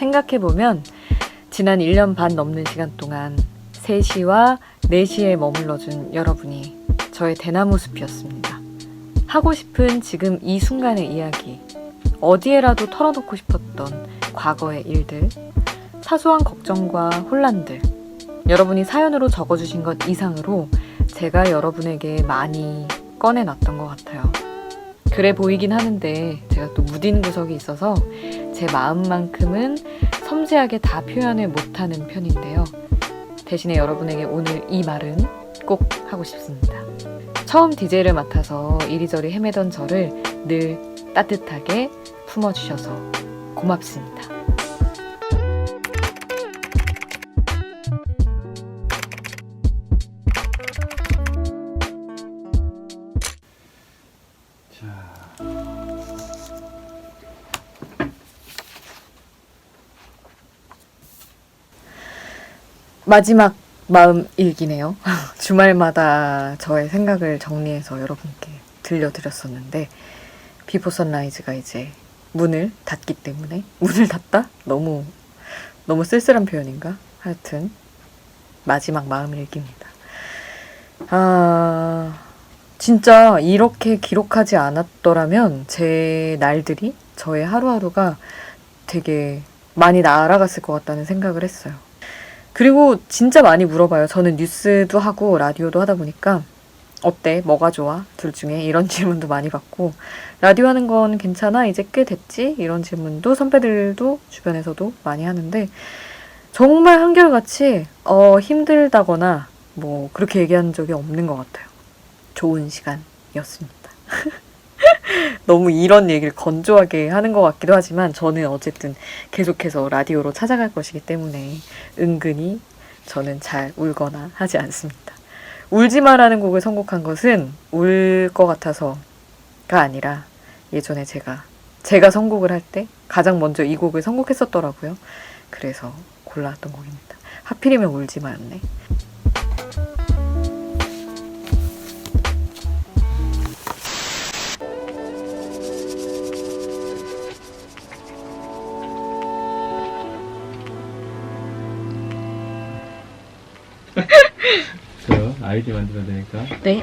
생각해보면 지난 1년 반 넘는 시간 동안 3시와 4시에 머물러준 여러분이 저의 대나무 숲이었습니다. 하고 싶은 지금 이 순간의 이야기, 어디에라도 털어놓고 싶었던 과거의 일들, 사소한 걱정과 혼란들, 여러분이 사연으로 적어주신 것 이상으로 제가 여러분에게 많이 꺼내놨던 것 같아요. 그래 보이긴 하는데 제가 또 무딘 구석이 있어서 제 마음만큼은 섬세하게 다 표현을 못하는 편인데요. 대신에 여러분에게 오늘 이 말은 꼭 하고 싶습니다. 처음 DJ를 맡아서 이리저리 헤매던 저를 늘 따뜻하게 품어주셔서 고맙습니다. 마지막 마음 일기네요. 주말마다 저의 생각을 정리해서 여러분께 들려드렸었는데 비포 선라이즈가 이제 문을 닫기 때문에 문을 닫다? 너무 너무 쓸쓸한 표현인가? 하여튼 마지막 마음 일기입니다. 아 진짜 이렇게 기록하지 않았더라면 제 날들이 저의 하루하루가 되게 많이 날아갔을 것 같다는 생각을 했어요. 그리고 진짜 많이 물어봐요. 저는 뉴스도 하고 라디오도 하다 보니까 어때? 뭐가 좋아? 둘 중에 이런 질문도 많이 받고 라디오 하는 건 괜찮아? 이제 꽤 됐지? 이런 질문도 선배들도 주변에서도 많이 하는데 정말 한결같이 어, 힘들다거나 뭐 그렇게 얘기한 적이 없는 것 같아요. 좋은 시간이었습니다. 너무 이런 얘기를 건조하게 하는 것 같기도 하지만 저는 어쨌든 계속해서 라디오로 찾아갈 것이기 때문에 은근히 저는 잘 울거나 하지 않습니다. 울지 마라는 곡을 선곡한 것은 울 것 같아서가 아니라 예전에 제가 제가 선곡을 할 때 가장 먼저 이 곡을 선곡했었더라고요. 그래서 골라왔던 곡입니다. 하필이면 울지 마였네. 아이디 만들어야 되니까. 네.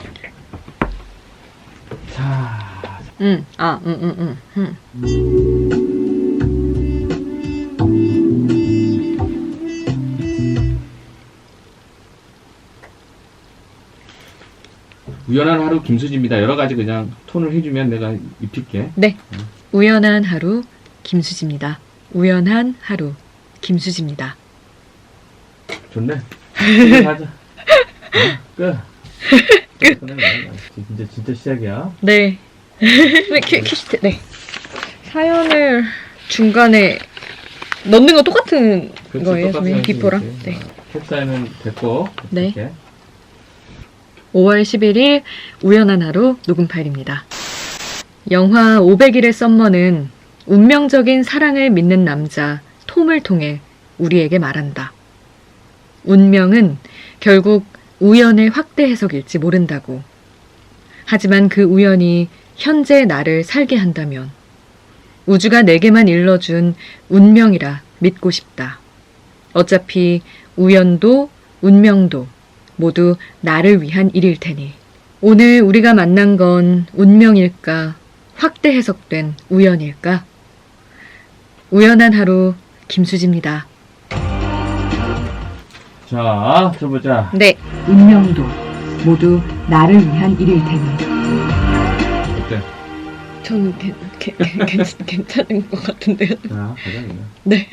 자, 응. 아, 응, 응, 응. 응. 우연한 하루 김수지입니다. 여러 가지 그냥 톤을 해주면 내가 입힐게. 네. 우연한 하루 김수지입니다. 우연한 하루 김수지입니다. 좋네. 가자. 어, 끝. 끝. 진짜 진짜 시작이야. 네. 네, 키, 키스트, 네. 사연을 중간에 넣는 거 똑같은 그렇지, 거예요, 똑같은 선생님? 형식이지. 비포랑? 네. 어, 캡사이는 됐고. 네. 이렇게. 5월 11일 우연한 하루 녹음 파일입니다. 영화 500일의 썸머는 운명적인 사랑을 믿는 남자 톰을 통해 우리에게 말한다. 운명은 결국 우연의 확대 해석일지 모른다고. 하지만 그 우연이 현재 나를 살게 한다면 우주가 내게만 일러준 운명이라 믿고 싶다. 어차피 우연도 운명도 모두 나를 위한 일일 테니. 오늘 우리가 만난 건 운명일까? 확대 해석된 우연일까? 우연한 하루 김수지입니다. 자, 들어보자. 네. 운명도 모두 나를 위한 일일 테니. 어때? 저는 괜, 괜, 괜, 괜찮은 것 같은데요. 자, 가자 그냥. 네.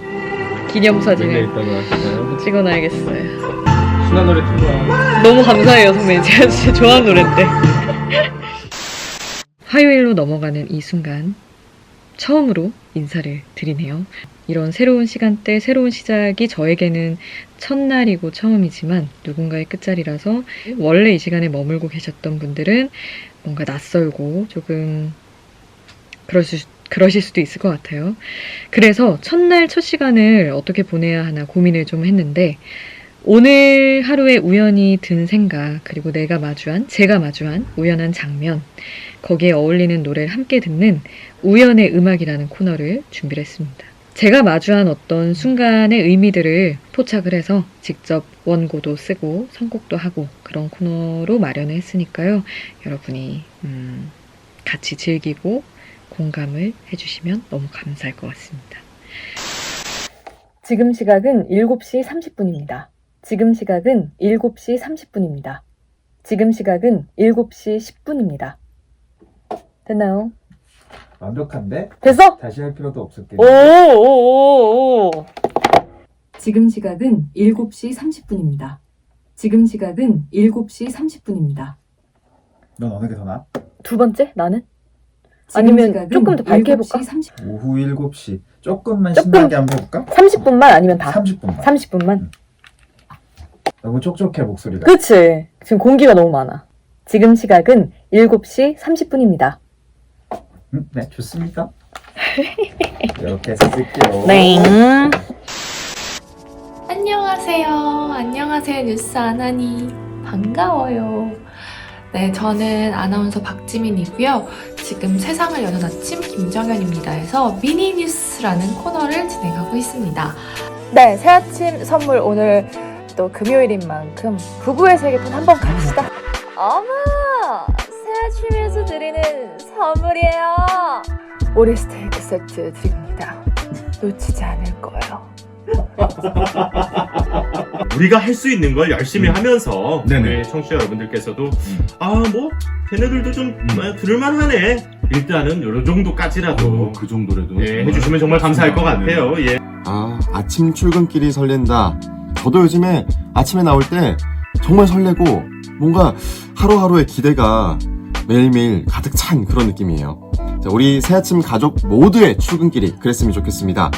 맨날 기념사진을 있다고 하시나요? 찍어놔야겠어요. 순한 노래 틀어 너무 감사해요, 선배님. 제가 진짜 좋아하는 노래인데. 화요일로 넘어가는 이 순간, 처음으로 인사를 드리네요. 이런 새로운 시간대, 새로운 시작이 저에게는 첫날이고 처음이지만 누군가의 끝자리라서 원래 이 시간에 머물고 계셨던 분들은 뭔가 낯설고 조금 그러실, 그러실 수도 있을 것 같아요. 그래서 첫날 첫 시간을 어떻게 보내야 하나 고민을 좀 했는데 오늘 하루에 우연히 든 생각, 그리고 내가 마주한, 제가 마주한 우연한 장면, 거기에 어울리는 노래를 함께 듣는 우연의 음악이라는 코너를 준비를 했습니다. 제가 마주한 어떤 순간의 의미들을 포착을 해서 직접 원고도 쓰고 선곡도 하고 그런 코너로 마련을 했으니까요. 여러분이 음, 같이 즐기고 공감을 해주시면 너무 감사할 것 같습니다. 지금 시각은 7시 30분입니다. 지금 시각은 7시 30분입니다. 지금 시각은 7시 10분입니다. 됐나요? 완벽한데 됐어? 다시 할 필요도 없었겠네. 오오오 오. 지금 시각은 7시 30분입니다. 지금 시각은 7시 30분입니다. 넌 어느 게 더 나아? 두 번째 나는? 아니면 조금 더 밝게 해볼까? 오후 7시. 조금만 조금. 신나게 한번 해볼까? 30분만 아니면 다? 30분만. 30분만? 너무 촉촉해 목소리가. 그치. 지금 공기가 너무 많아. 지금 시각은 7시 30분입니다. 음, 네, 좋습니다. 이렇게 해서 쓸게요. 네. 안녕하세요. 안녕하세요. 뉴스 아나니. 반가워요. 네, 저는 아나운서 박지민이고요. 지금 세상을 여는 아침 김정현입니다에서 미니 뉴스라는 코너를 진행하고 있습니다. 네, 새 아침 선물 오늘 또 금요일인 만큼 부부의 세계편 한번 갑시다. 어머, 새아침에서 드리는 선물이에요. 오리 스테이크 세트 드립니다. 놓치지 않을 거예요. 우리가 할 수 있는 걸 열심히 음. 하면서 네네. 우리 청취자 여러분들께서도 음. 아뭐 걔네들도 좀 아, 들을만하네 일단은 요 정도까지라도 그 정도라도 예, 해주시면 정말 감사할 것 같아요 예. 아 아침 출근길이 설렌다 저도 요즘에 아침에 나올 때 정말 설레고 뭔가 하루하루의 기대가 매일매일 가득 찬 그런 느낌이에요. 자, 우리 새아침 가족 모두의 출근길이 그랬으면 좋겠습니다